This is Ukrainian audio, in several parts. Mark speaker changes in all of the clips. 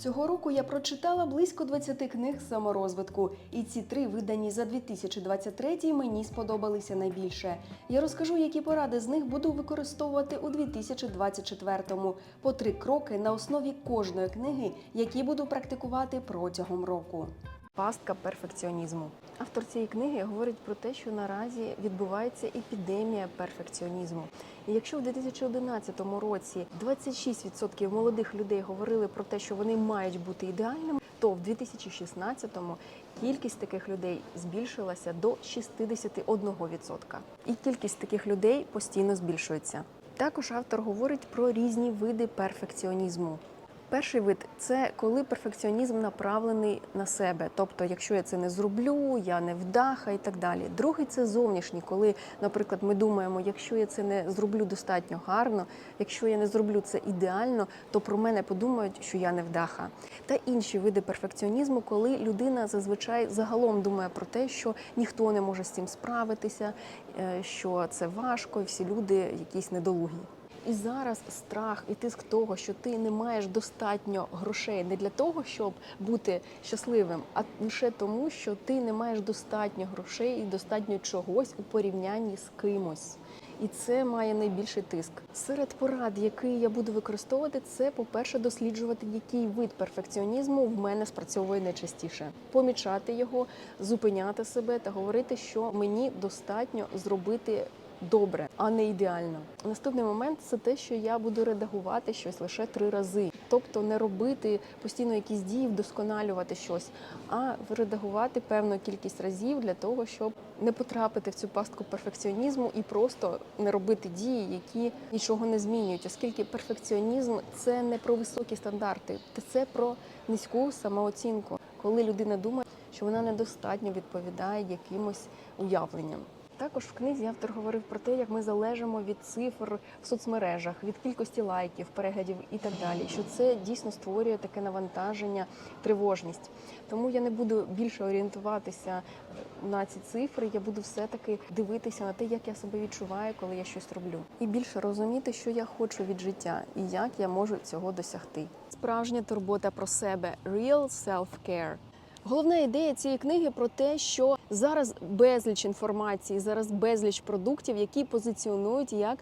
Speaker 1: Цього року я прочитала близько 20 книг саморозвитку, і ці три, видані за 2023, мені сподобалися найбільше. Я розкажу, які поради з них буду використовувати у 2024-му, по три кроки на основі кожної книги, які буду практикувати протягом року. Пастка перфекціонізму. Автор цієї книги говорить про те, що наразі відбувається епідемія перфекціонізму. І якщо в 2011 році 26% молодих людей говорили про те, що вони мають бути ідеальними, то в 2016-му кількість таких людей збільшилася до 61%. І кількість таких людей постійно збільшується. Також автор говорить про різні види перфекціонізму. Перший вид це коли перфекціонізм направлений на себе. Тобто, якщо я це не зроблю, я не вдаха і так далі. Другий це зовнішній, коли, наприклад, ми думаємо, якщо я це не зроблю достатньо гарно, якщо я не зроблю це ідеально, то про мене подумають, що я не вдаха. Та інші види перфекціонізму, коли людина зазвичай загалом думає про те, що ніхто не може з цим справитися, е, що це важко, і всі люди якісь недолугі. І зараз страх і тиск того, що ти не маєш достатньо грошей не для того, щоб бути щасливим, а лише тому, що ти не маєш достатньо грошей і достатньо чогось у порівнянні з кимось. І це має найбільший тиск. Серед порад, який я буду використовувати, це, по-перше, досліджувати, який вид перфекціонізму в мене спрацьовує найчастіше, помічати його, зупиняти себе та говорити, що мені достатньо зробити добре, а не ідеально. Наступний момент це те, що я буду редагувати щось лише три рази, тобто не робити постійно якісь дії, вдосконалювати щось, а редагувати певну кількість разів для того, щоб не потрапити в цю пастку перфекціонізму і просто не робити дії, які нічого не змінюють, оскільки перфекціонізм це не про високі стандарти, це про низьку самооцінку, коли людина думає, що вона недостатньо відповідає якимось уявленням. Також в книзі автор говорив про те, як ми залежимо від цифр в соцмережах, від кількості лайків, переглядів і так далі. Що це дійсно створює таке навантаження, тривожність. Тому я не буду більше орієнтуватися на ці цифри. Я буду все-таки дивитися на те, як я себе відчуваю, коли я щось роблю, і більше розуміти, що я хочу від життя і як я можу цього досягти. Справжня турбота про себе real self-care. Головна ідея цієї книги про те, що зараз безліч інформації, зараз безліч продуктів, які позиціонують як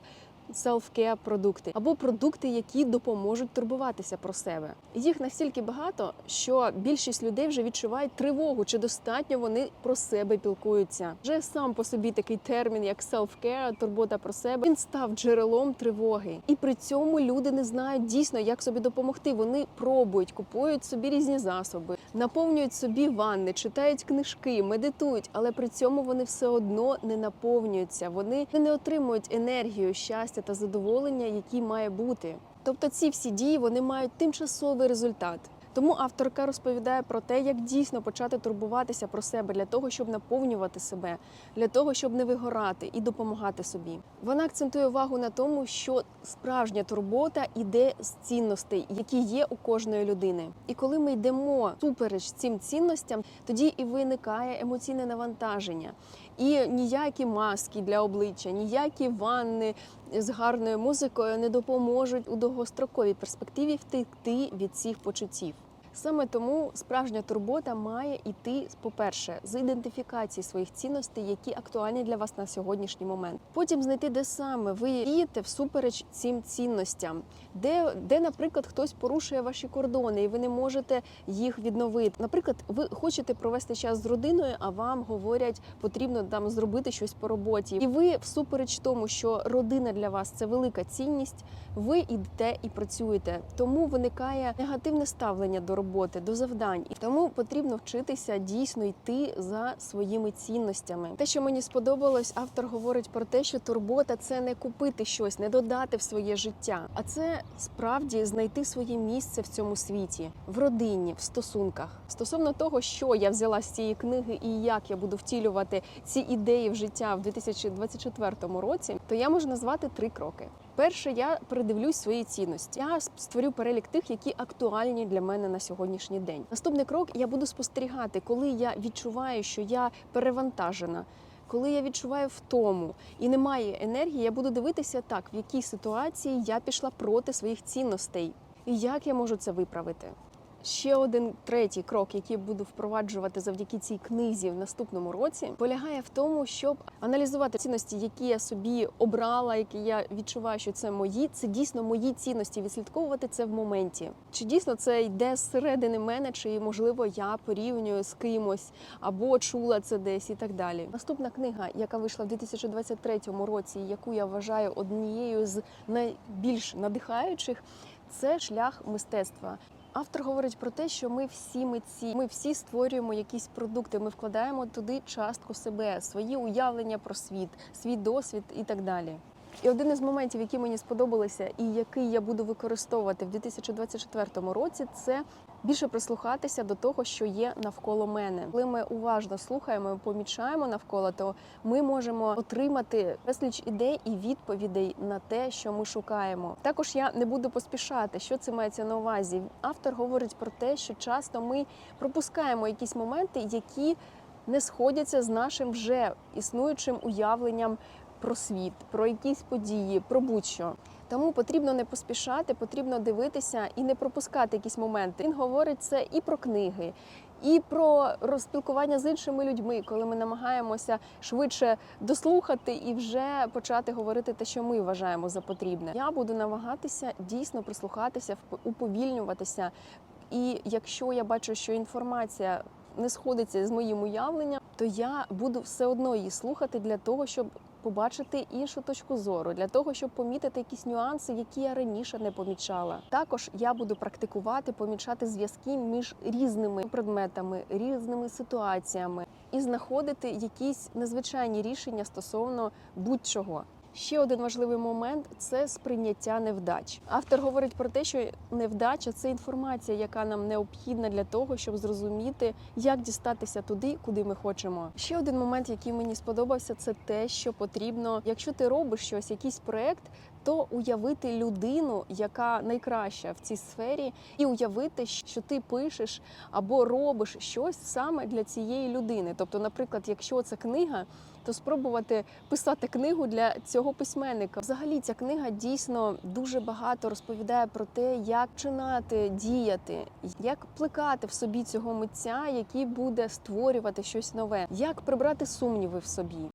Speaker 1: self-care продукти або продукти, які допоможуть турбуватися про себе. Їх настільки багато, що більшість людей вже відчувають тривогу, чи достатньо вони про себе пілкуються. Вже сам по собі такий термін, як self-care, турбота про себе, він став джерелом тривоги, і при цьому люди не знають дійсно, як собі допомогти. Вони пробують, купують собі різні засоби, наповнюють собі ванни, читають книжки, медитують, але при цьому вони все одно не наповнюються. Вони не отримують енергію, щастя та задоволення, які має бути. Тобто ці всі дії вони мають тимчасовий результат. Тому авторка розповідає про те, як дійсно почати турбуватися про себе для того, щоб наповнювати себе, для того, щоб не вигорати і допомагати собі. Вона акцентує увагу на тому, що справжня турбота іде з цінностей, які є у кожної людини. І коли ми йдемо супереч цим цінностям, тоді і виникає емоційне навантаження. І ніякі маски для обличчя, ніякі ванни з гарною музикою не допоможуть у довгостроковій перспективі втекти від цих почуттів. Саме тому справжня турбота має йти, по-перше, з ідентифікації своїх цінностей, які актуальні для вас на сьогоднішній момент. Потім знайти, де саме ви дієте всупереч цим цінностям, де, де, наприклад, хтось порушує ваші кордони, і ви не можете їх відновити. Наприклад, ви хочете провести час з родиною, а вам говорять, потрібно там зробити щось по роботі. І ви, всупереч тому, що родина для вас це велика цінність, ви йдете і працюєте. Тому виникає негативне ставлення до роботи, до завдань. І тому потрібно вчитися дійсно йти за своїми цінностями. Те, що мені сподобалось, автор говорить про те, що турбота це не купити щось, не додати в своє життя, а це справді знайти своє місце в цьому світі, в родині, в стосунках. Стосовно того, що я взяла з цієї книги і як я буду втілювати ці ідеї в життя в 2024 році, то я можу назвати три кроки. Перше, я передивлюсь свої цінності. Я створю перелік тих, які актуальні для мене на сьогоднішній день. Наступний крок я буду спостерігати, коли я відчуваю, що я перевантажена. Коли я відчуваю втому і немає енергії, я буду дивитися так, в якій ситуації я пішла проти своїх цінностей, і як я можу це виправити. Ще один третій крок, який буду впроваджувати завдяки цій книзі в наступному році, полягає в тому, щоб аналізувати цінності, які я собі обрала, які я відчуваю, що це мої. Це дійсно мої цінності. Відслідковувати це в моменті. Чи дійсно це йде зсередини мене, чи можливо я порівнюю з кимось або чула це десь і так далі. Наступна книга, яка вийшла в 2023 році, яку я вважаю однією з найбільш надихаючих, це шлях мистецтва. Автор говорить про те, що ми всі митці, ми всі створюємо якісь продукти, ми вкладаємо туди частку себе, свої уявлення про світ, свій досвід і так далі. І один із моментів, які мені сподобалися, і який я буду використовувати в 2024 році, це більше прислухатися до того, що є навколо мене. Коли ми уважно слухаємо, і помічаємо навколо, то ми можемо отримати безліч ідей і відповідей на те, що ми шукаємо. Також я не буду поспішати, що це мається на увазі. Автор говорить про те, що часто ми пропускаємо якісь моменти, які не сходяться з нашим вже існуючим уявленням про світ, про якісь події, про будь-що. Тому потрібно не поспішати, потрібно дивитися і не пропускати якісь моменти. Він говорить це і про книги, і про розспілкування з іншими людьми, коли ми намагаємося швидше дослухати і вже почати говорити те, що ми вважаємо за потрібне. Я буду намагатися дійсно прислухатися, уповільнюватися. І якщо я бачу, що інформація не сходиться з моїм уявленням, то я буду все одно її слухати для того, щоб побачити іншу точку зору, для того, щоб помітити якісь нюанси, які я раніше не помічала. Також я буду практикувати помічати зв'язки між різними предметами, різними ситуаціями і знаходити якісь незвичайні рішення стосовно будь-чого. Ще один важливий момент це сприйняття невдач. Автор говорить про те, що невдача це інформація, яка нам необхідна для того, щоб зрозуміти, як дістатися туди, куди ми хочемо. Ще один момент, який мені сподобався, це те, що потрібно, якщо ти робиш щось, якийсь проект, то уявити людину, яка найкраща в цій сфері, і уявити, що ти пишеш або робиш щось саме для цієї людини. Тобто, наприклад, якщо це книга, то спробувати писати книгу для цього письменника. Взагалі, ця книга дійсно дуже багато розповідає про те, як починати діяти, як плекати в собі цього митця, який буде створювати щось нове, як прибрати сумніви в собі.